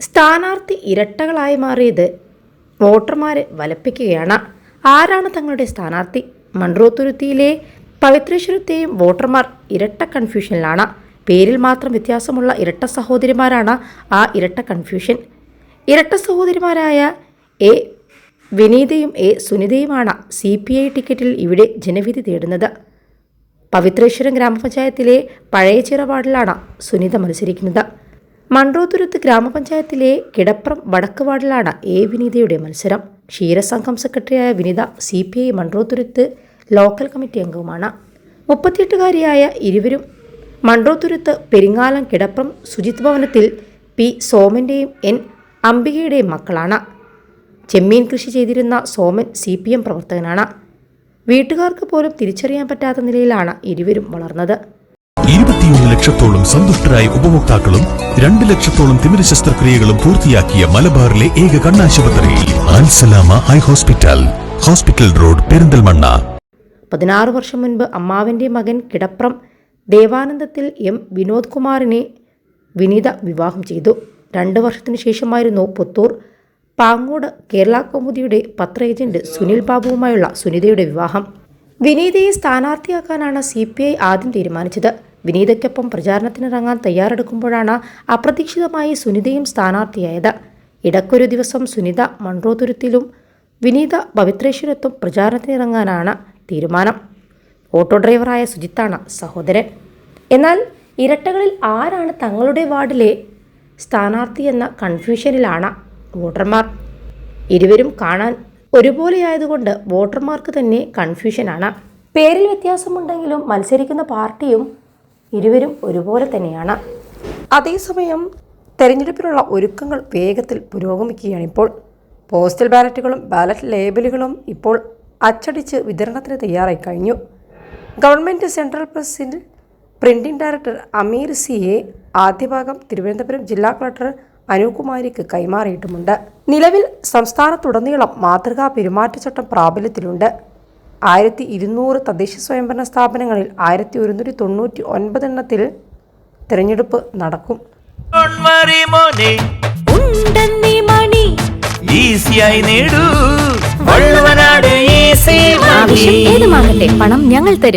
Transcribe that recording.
സ്ഥാനാർത്ഥി ഇരട്ടകളായി മാറിയത് വോട്ടർമാരെ വലപ്പിക്കുകയാണ്. ആരാണ് തങ്ങളുടെ സ്ഥാനാർത്ഥി? മൺറോത്തുരുത്തിയിലെ പവിത്രേശ്വരത്തെയും വോട്ടർമാർ ഇരട്ട കൺഫ്യൂഷനിലാണ്. പേരിൽ മാത്രം വ്യത്യാസമുള്ള ഇരട്ട സഹോദരിമാരാണ് ആ ഇരട്ട കൺഫ്യൂഷൻ. ഇരട്ട സഹോദരിമാരായ എ വിനീതയും എ സുനിതയുമാണ് സി പി ഐ ടിക്കറ്റിൽ ഇവിടെ ജനവിധി തേടുന്നത്. പവിത്രേശ്വരം ഗ്രാമപഞ്ചായത്തിലെ പഴയ ചിറവാടിലാണ് സുനിത മത്സരിക്കുന്നത്. മൺട്രോത്തുരുത്ത് ഗ്രാമപഞ്ചായത്തിലെ കിടപ്രം വടക്ക് വാർഡിലാണ് എ വിനീതയുടെ മത്സരം. ക്ഷീരസംഘം സെക്രട്ടറിയായ Vinitha C P I Munroethuruthu local committee അംഗവുമാണ്. മുപ്പത്തിയെട്ടുകാരിയായ ഇരുവരും മൺറോതുരുത്ത് പെരിങ്ങാലം കിടപ്രം സുജിത് ഭവനത്തിൽ പി സോമന്റെയും എൻ അംബികയുടെയും മക്കളാണ്. ചെമ്മീൻ കൃഷി ചെയ്തിരുന്ന സോമൻ സി പി എം പ്രവർത്തകനാണ്. വീട്ടുകാർക്ക് പോലും തിരിച്ചറിയാൻ പറ്റാത്ത നിലയിലാണ് ഇരുവരും വളർന്നത്. ഇരുപത്തിയൊന്ന് ലക്ഷത്തോളം സന്തുഷ്ടരായ ഉപഭോക്താക്കളും രണ്ട് ലക്ഷത്തോളം തിമിര ശസ്ത്രക്രിയകളും പൂർത്തിയാക്കിയ മലബാറിലെ ഏക കണ്ണാശുപത്രി Ansalama high hospital hospital road Perinthalmanna. പതിനാറ് വർഷം മുൻപ് അമ്മാവന്റെ മകൻ കിടപ്രം ദേവാനന്ദത്തിൽ എം വിനോദ് കുമാറിനെ വിനീത വിവാഹം ചെയ്തു. രണ്ട് വർഷത്തിനു ശേഷമായിരുന്നു പുത്തൂർ പാങ്ങോട് കേരള കൗമുദിയുടെ പത്ര ഏജന്റ് സുനിൽ ബാബുവുമായുള്ള സുനിതയുടെ വിവാഹം. വിനീതയെ സ്ഥാനാർത്ഥിയാക്കാനാണ് സി പി ഐ ആദ്യം തീരുമാനിച്ചത്. വിനീതയ്ക്കൊപ്പം പ്രചാരണത്തിനിറങ്ങാൻ തയ്യാറെടുക്കുമ്പോഴാണ് അപ്രതീക്ഷിതമായി സുനിതയും സ്ഥാനാർത്ഥിയായത്. ഇടക്കൊരു ദിവസം സുനിത മൺറോതുരുത്തിലും വിനീത പവിത്രേശ്വരത്തും പ്രചാരണത്തിനിറങ്ങാനാണ് തീരുമാനം. ഓട്ടോ ഡ്രൈവറായ സുജിത്താണ് സഹോദരൻ. എന്നാൽ ഇരട്ടകളിൽ ആരാണ് തങ്ങളുടെ വാർഡിലെ സ്ഥാനാർത്ഥി എന്ന കൺഫ്യൂഷനിലാണ് വോട്ടർമാർ. ഇരുവരും കാണാൻ ഒരുപോലെയായതുകൊണ്ട് വോട്ടർമാർക്ക് തന്നെ കൺഫ്യൂഷനാണ്. പേരിൽ വ്യത്യാസമുണ്ടെങ്കിലും മത്സരിക്കുന്ന പാർട്ടിയും ഇരുവരും ഒരുപോലെ തന്നെയാണ്. അതേസമയം തെരഞ്ഞെടുപ്പിനുള്ള ഒരുക്കങ്ങൾ വേഗത്തിൽ പുരോഗമിക്കുകയാണ് ഇപ്പോൾ. പോസ്റ്റൽ ബാലറ്റുകളും ബാലറ്റ് ലേബലുകളും ഇപ്പോൾ അച്ചടിച്ച് വിതരണത്തിന് തയ്യാറായി കഴിഞ്ഞു. ഗവൺമെന്റ് സെൻട്രൽ പ്രസിൽ പ്രിന്റിംഗ് ഡയറക്ടർ അമീർ സിയെ ആദ്യഭാഗം തിരുവനന്തപുരം ജില്ലാ കളക്ടർ അനുകുമാരിക്ക് കൈമാറിയിട്ടുമുണ്ട്. നിലവിൽ സംസ്ഥാനത്തുടനീളം മാതൃകാ പെരുമാറ്റച്ചട്ടം പ്രാബല്യത്തിലുണ്ട്. ആയിരത്തി ഇരുന്നൂറ് തദ്ദേശ സ്വയംഭരണ സ്ഥാപനങ്ങളിൽ ആയിരത്തി ഒരുന്നൂറ്റി തൊണ്ണൂറ്റി ഒൻപത് എണ്ണത്തിൽ തിരഞ്ഞെടുപ്പ് നടക്കും. ഈസിയായി നേടൂ. പണം ഞങ്ങൾ തരും.